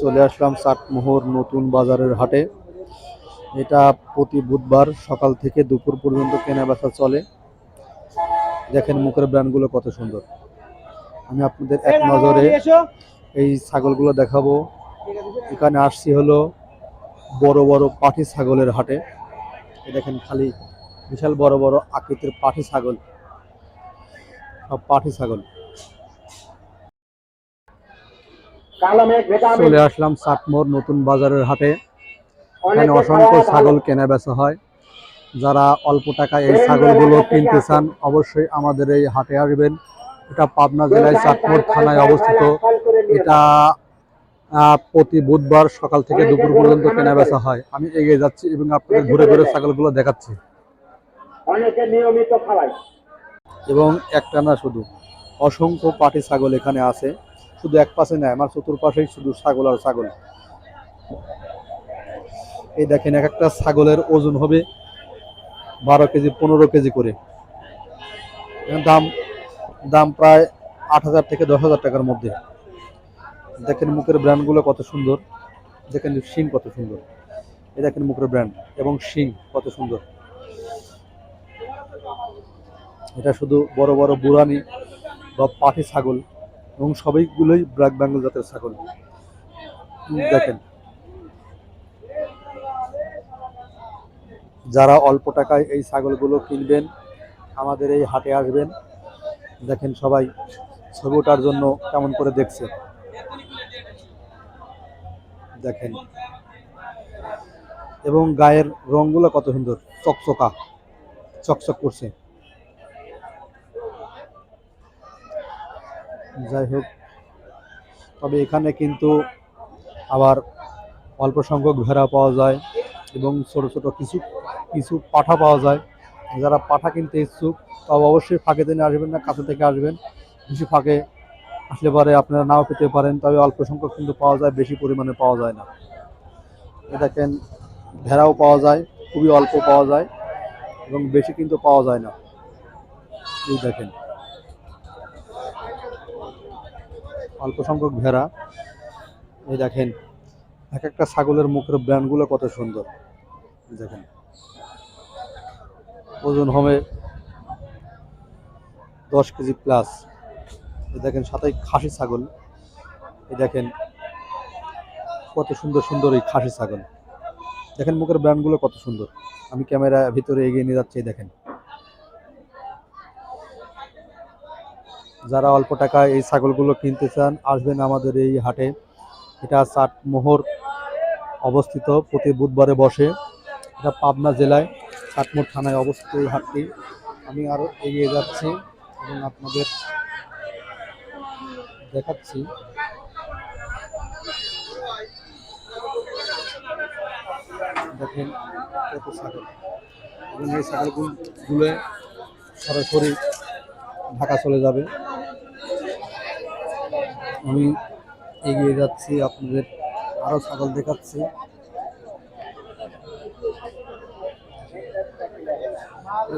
চলে আসলাম চাটমোহর নতুন বাজারের হাটে। এটা প্রতি বুধবার সকাল থেকে দুপুর পর্যন্ত কেনা বেচা চলে। দেখেন মুখের ব্র্যান্ডগুলো কত সুন্দর। আমি আপনাদের এক নজরে এই ছাগলগুলো দেখাবো। এখানে আসছি হলো বড় বড় পাঠি ছাগলের হাটে। দেখেন খালি বিশাল বড় বড় আকৃতির পাটি ছাগল। সব পাটি ছাগল। চলে আসলাম চাটমোর নতুন বাজারের হাটে। এখানে অসংখ্য ছাগল কেনা বেচা হয়। যারা অল্প টাকায় এই ছাগলগুলো কিনতে চান, অবশ্যই আমাদের এই হাটে আসবেন। এটা পাবনা জেলায় চাটমোর থানায় অবস্থিত। এটা প্রতি বুধবার সকাল থেকে দুপুর পর্যন্ত কেনা বেচা হয়। আমি এগিয়ে যাচ্ছি এবং আপনাদের ঘুরে ঘুরে ছাগলগুলো দেখাচ্ছি। এবং একটা না শুধু। অসংখ্য পাটি ছাগল এখানে আছে। শুধু এক পাশে নেয় আমার চতুর্পাশেই শুধু ছাগল আর ছাগল। এই দেখেন এক একটা ছাগলের ওজন হবে বারো কেজি, পনেরো কেজি করে। দাম দাম প্রায় আট হাজার থেকে দশ হাজার টাকার মধ্যে। দেখেন মুখের ব্র্যান্ডগুলো কত সুন্দর। দেখেন শিং কত সুন্দর। এই দেখেন মুখের ব্র্যান্ড এবং শিং কত সুন্দর। এটা শুধু বড় বড় বুড়ানি বা পাটি ছাগল। এবং সবইগুলোই ব্ল্যাক বেঙ্গল জাতের ছাগল। দেখেন। যারা অল্প টাকায় এই ছাগলগুলো কিনবেন, আমাদের এই হাটে আসবেন, দেখেন সবাই ছবি ওঠার জন্য কেমন করে দেখছে। দেখেন। এবং গায়ের রংগুলো কত সুন্দর, চকচকা, চকচক করছে। যাই হোক, তবে এখানে কিন্তু আবার অল্প সংখ্যক ভেড়া পাওয়া যায় এবং ছোট ছোট কিছু কিছু পাঠা পাওয়া যায়। যারা পাঠা কিনতে ইচ্ছুক তবে অবশ্যই ফাঁকে দিনে আসবেন না, কাছে থেকে আসবেন। বেশি ফাঁকে আসলে পরে আপনারা নাও পেতে পারেন, তবে অল্প সংখ্যক কিন্তু পাওয়া যায়, বেশি পরিমাণে পাওয়া যায় না। এ দেখেন, ভেড়াও পাওয়া যায়, খুবই অল্প পাওয়া যায় এবং বেশি কিন্তু পাওয়া যায় না। এই দেখেন। অল্প সংখ্যক ভেড়া। এই দেখেন, এক একটা ছাগলের মুখের ব্র্যান্ডগুলো কত সুন্দর। দেখেন, ওজন হবে দশ কেজি প্লাস এই দেখেন সাথে খাসি ছাগল। এই দেখেন, কত সুন্দর সুন্দর এই খাসি ছাগল। দেখেন মুখের ব্র্যান্ডগুলো কত সুন্দর। আমি ক্যামেরা ভিতরে এগিয়ে নিয়ে যাচ্ছি দেখেন। যারা অল্প টাকায় এই ছাগলগুলো কিনতে চান, আসবেন আমাদের এই হাটে। এটা চাটমোহর অবস্থিত, প্রতি বুধবারে বসে। এটা পাবনা জেলায় চাটমোহর থানায় অবস্থিত এই হাটটি। আমি আরও এগিয়ে যাচ্ছি এবং আপনাদের দেখাচ্ছি। দেখেন কত ছাগল। এবং এই ছাগলগুলো সরাসরি ঢাকা চলে যাবে। আমি এগিয়ে যাচ্ছি, আপনাদের আরও ছাগল দেখাচ্ছি।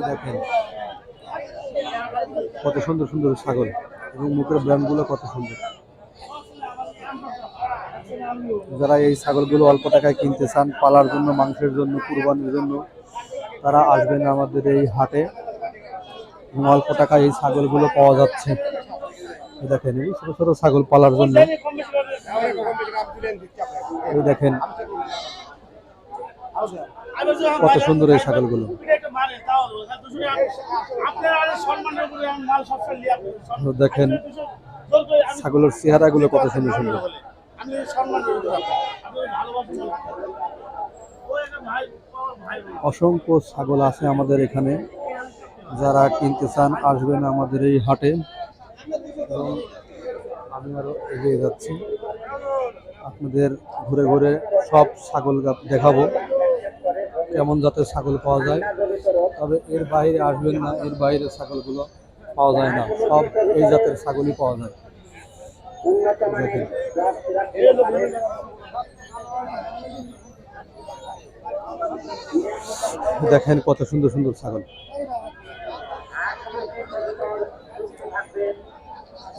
দেখেন, কত সুন্দর সুন্দর ছাগল এবং মুখের ব্র্যান্ডগুলো কত সুন্দর। যারা এই ছাগলগুলো অল্প টাকায় কিনতে চান, পালার জন্য, মাংসের জন্য, কুরবানির জন্য, তারা আসবেন আমাদের এই হাটে। অল্প টাকায় এই ছাগলগুলো পাওয়া যাচ্ছে। দেখেন ছোট ছোট ছাগল পালার জন্য। এই দেখেন, কত সুন্দর এই ছাগলগুলো। দেখেন, ছাগলের চেহারাগুলো কত সুন্দর সুন্দর। অসংখ্য ছাগল আছে আমাদের এখানে। যারা কিনতে চান, আসবেন আমাদের এই হাটে। এবং আমি আরও এগিয়ে যাচ্ছি। আপনাদের ঘুরে ঘুরে সব ছাগল দেখাবো, কেমন জাতের ছাগল পাওয়া যায়। তবে এর বাইরে আসবেন না, এর বাইরে ছাগলগুলো পাওয়া যায় না, সব এই জাতের ছাগলই পাওয়া যায়। দেখেন কত সুন্দর সুন্দর ছাগল।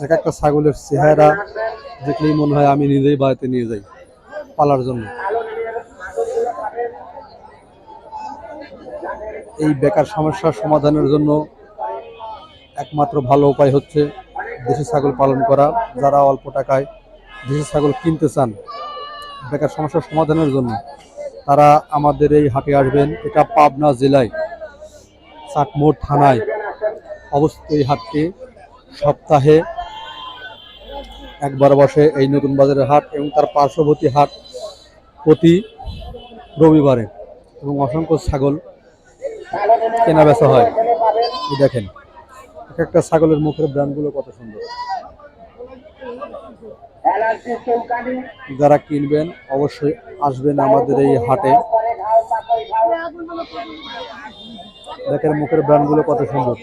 এক একটা ছাগলের চেহারা দেখলেই মনে হয় আমি নিজেই বাড়িতে নিয়ে যাই পালার জন্য। এই বেকার সমস্যার সমাধানের জন্য একমাত্র ভালো উপায় হচ্ছে দেশি ছাগল পালন করা। যারা অল্প টাকায় দেশি ছাগল কিনতে চান, বেকার সমস্যার সমাধানের জন্য তারা আমাদের এই হাটে আসবেন। এটা পাবনা জেলায় চাটমোড় থানায় অবস্থিত এই হাটটি। সপ্তাহে একবার বসে এই নতুন বাজারের হাট এবং তার পার্শ্ববর্তী হাট প্রতি রবিবারে এবং অসংখ্য ছাগল কেনা বেচা হয়। দেখেন, এক একটা ছাগলের মুখের ব্র্যান্ডগুলো কত সুন্দর। যারা কিনবেন অবশ্যই আসবেন আমাদের এই হাটে। দেখেন মুখের ব্র্যান্ডগুলো কত সুন্দর।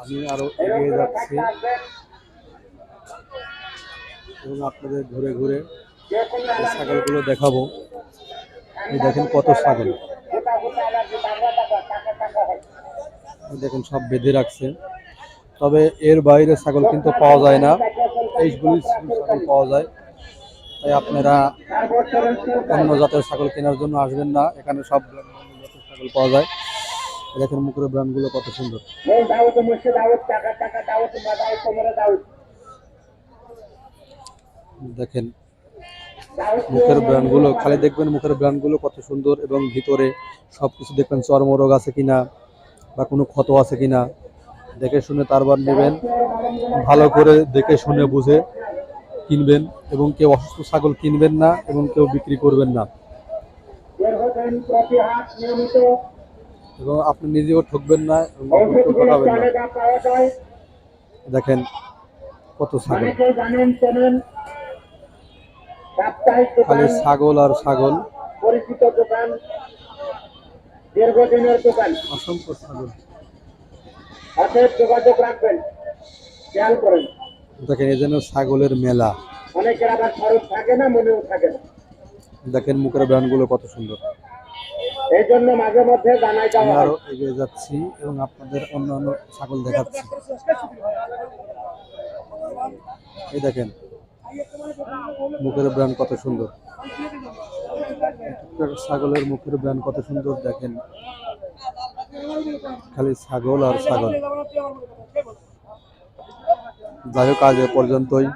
আমি আরও এগিয়ে যাচ্ছি। এবং আপনাদের ঘুরে ঘুরে ছাগলগুলো দেখাবো। দেখেন কত ছাগল। দেখেন সব বেঁধে রাখছে। তবে এর বাইরে ছাগল কিন্তু পাওয়া যায় না। এইগুলি ছাগল পাওয়া যায়। তাই আপনারা অন্য জাতের ছাগল কেনার জন্য আসবেন না। এখানে সব জাতের ছাগল পাওয়া যায়। দেখেন মুখের ব্র্যান্ডগুলো কত সুন্দর। দেখেন মুখের ব্র্যান্ডগুলো খালি দেখবেন মুখের ব্র্যান্ডগুলো কত সুন্দর এবং ভিতরে সব কিছু দেখবেন চর্মরোগ আছে কিনা বা কোনো ক্ষত আছে কিনা। দেখে শুনে তারপর নেবেন ভালো করে দেখে শুনে বুঝে কিনবেন এবং কেউ অসুস্থ ছাগল কিনবেন না এবং কেউ বিক্রি করবেন না। এবং আপনি নিজেও ঠকবেন না দেখেন কত ছাগল। খালি ছাগল আর ছাগল। পরিচিত দোকান দীর্ঘদিনের দোকান অসংখ্য ছাগল। যোগাযোগ রাখবেন খেয়াল করেন দেখেন, এই যেন ছাগলের মেলা। অনেকের আবার খরচ থাকে না মনেও থাকে না দেখেন মুখের ব্র্যান্ডগুলো কত সুন্দর। এই জন্য মাঝে মধ্যে আরও এগিয়ে যাচ্ছি এবং আপনাদের অন্যান্য ছাগল দেখাচ্ছি। এই দেখেন, মুখের ব্র্যান্ড কত সুন্দর। ছাগলের মুখের ব্র্যান্ড কত সুন্দর, দেখেন। খালি ছাগল আর ছাগল। যাই হোক, আজ পর্যন্তই।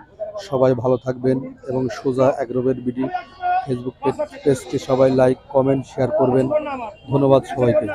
সবাই ভালো থাকবেন এবং সোজা অ্যাগ্রোভেট বিডি ফেসবুক পেজ পেজটি সবাই লাইক কমেন্ট শেয়ার করবেন। ধন্যবাদ সবাইকে।